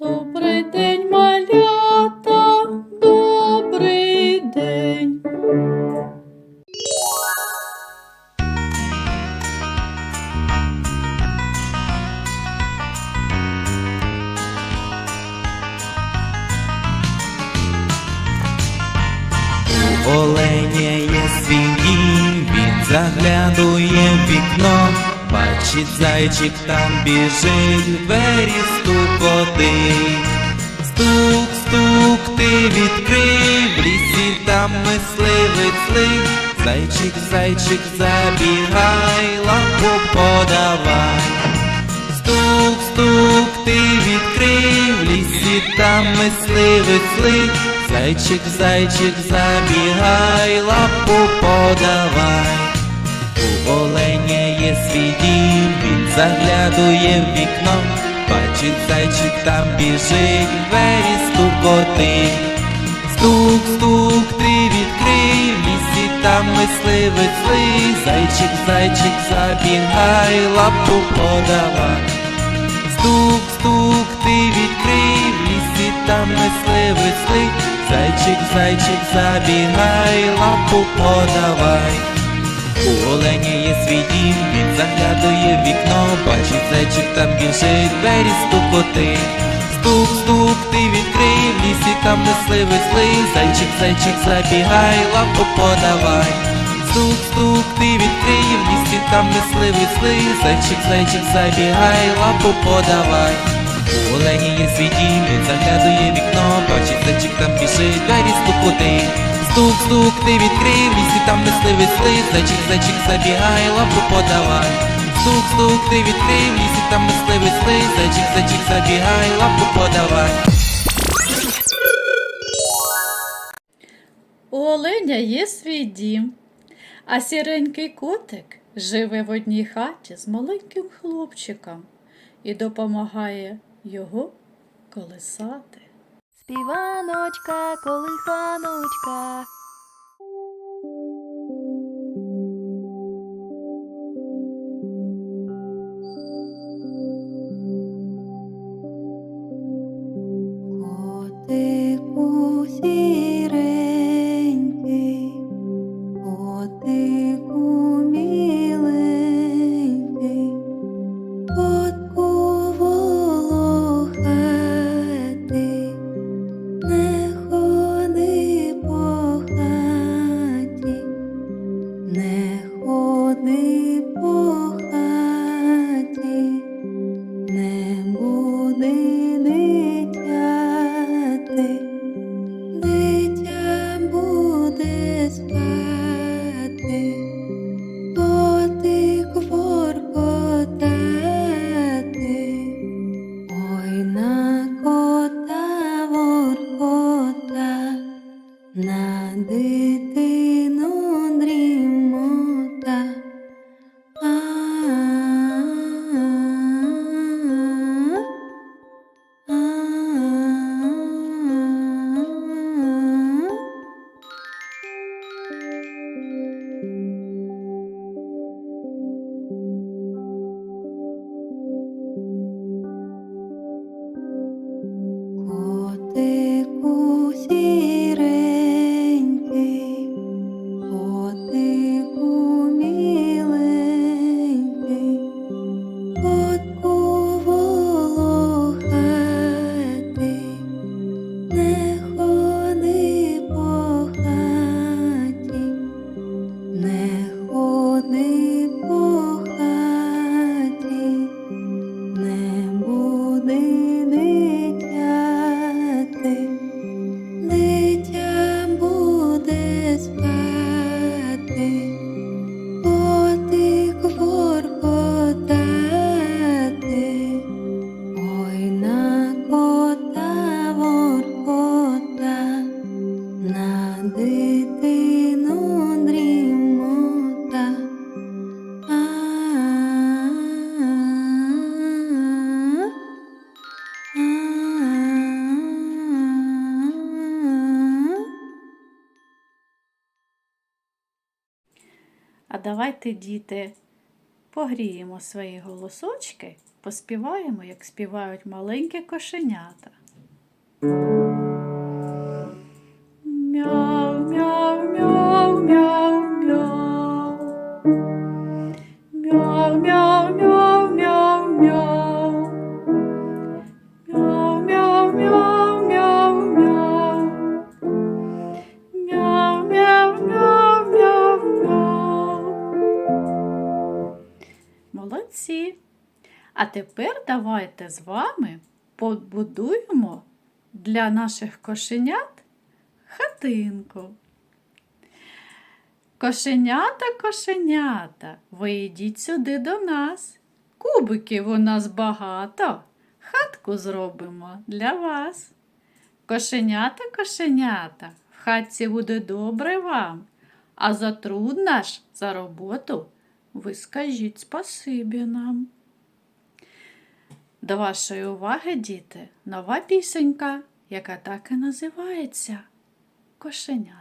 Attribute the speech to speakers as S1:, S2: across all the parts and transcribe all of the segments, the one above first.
S1: Добрий день, малята, добрий день.
S2: У оленя є свій він заглядує в вікно, бачить зайчик там біжить, двері стукотить. Стук, стук, ти відкрив, в лісі там мисливець злий. Зайчик, зайчик, забігай, лапу подавай. Стук, стук, ти відкрив, в лісі там мисливець злий. Зайчик, зайчик, забігай, лапу подавай. У оленя є свій дім, він заглядує в вікно, бачить зайчик там біжить, двері стукотить. Стук, стук, ти відкрив, лісі там мисливець злий. Зайчик, зайчик, забігай, лапу подавай. Стук, стук, ти відкрив, лісі там мисливець злий. Зайчик, зайчик, забігай, лапу подавай. У оленя є свій дім, він заглядує в вікно, бачить зайчик там біжить, двері стукоти. Стук, стук, ти відкрив, в лісі там мисливець злий. Зайчик, зайчик, забігай, лапу подавай. Стук, стук, ти відкрив, в лісі там мисливець злий. Зайчик, зайчик, забігай, лапу подавай. У олені є свій дім, він заглядує вікно, бачить зайчик там біжить, двері стукоти. Стук, стук, ти відкрив, в лісі там мисливець злий. Зайчик, зайчик, забігай, лапу подавай. Стук, стук, ти відкрив, в лісі там мисливець злий. Зайчик, зайчик, забігай, лапу подавай.
S1: У оленя є свій дім, а сіренький котик живе в одній хаті з маленьким хлопчиком і допомагає його колесати.
S3: Співаночка, колиханочка.
S1: day. Давайте, діти, погріємо свої голосочки поспіваємо, як співають маленькі кошенята. Молодці. А тепер давайте з вами побудуємо для наших кошенят хатинку. Кошенята, кошенята, ви йдіть сюди до нас. Кубиків у нас багато. Хатку зробимо для вас. Кошенята, кошенята, в хатці буде добре вам, а за труд наш, за роботу ви скажіть спасибі нам. До вашої уваги, діти, нова пісенька, яка так і називається Кошенята.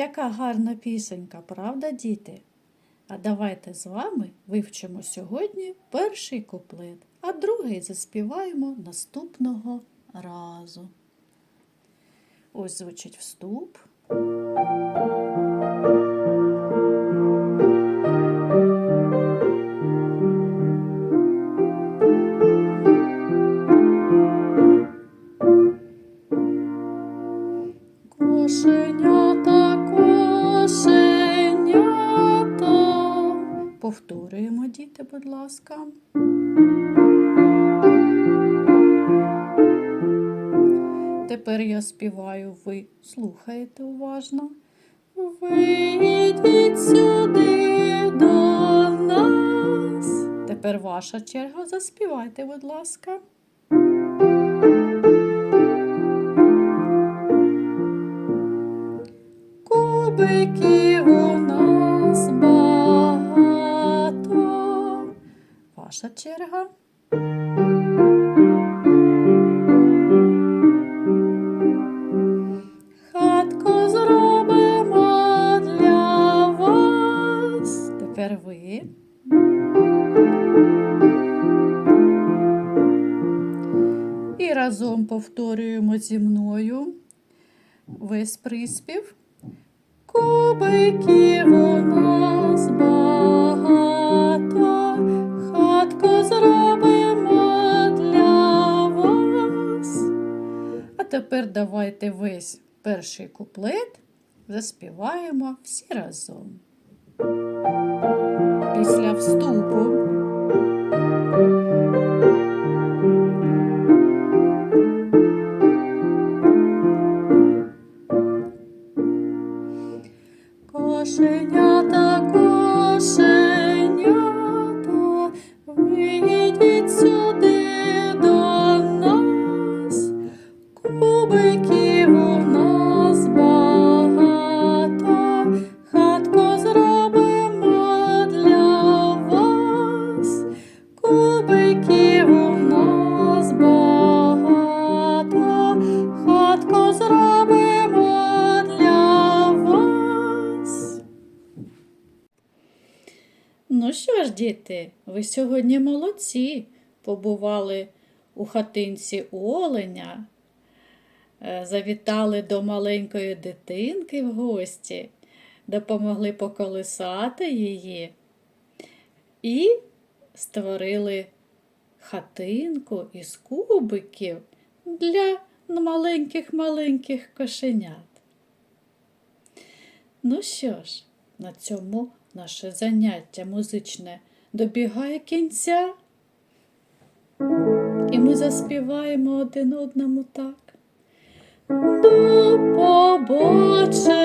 S1: Яка гарна пісенька, правда, діти? А давайте з вами вивчимо сьогодні перший куплет, а другий заспіваємо наступного разу. Ось звучить вступ. Повторюємо, будь ласка. Тепер я співаю, ви слухаєте уважно. Вийдіть сюди до нас. Тепер ваша черга, заспівайте, будь ласка. Черга. Хатку зробимо для вас. Тепер ви. І разом повторюємо зі мною весь приспів. Кубиків у нас багато, хатку зробимо для вас. А тепер давайте весь перший куплет заспіваємо всі разом. Після вступу. Ви сьогодні молодці, побували у хатинці Оленя, е, завітали до маленької дитинки в гості, допомогли поколисати її і створили хатинку із кубиків для маленьких-маленьких кошенят. Ну що ж, на цьому наше заняття музичне добігає кінця. І ми заспіваємо один одному так. До побачення!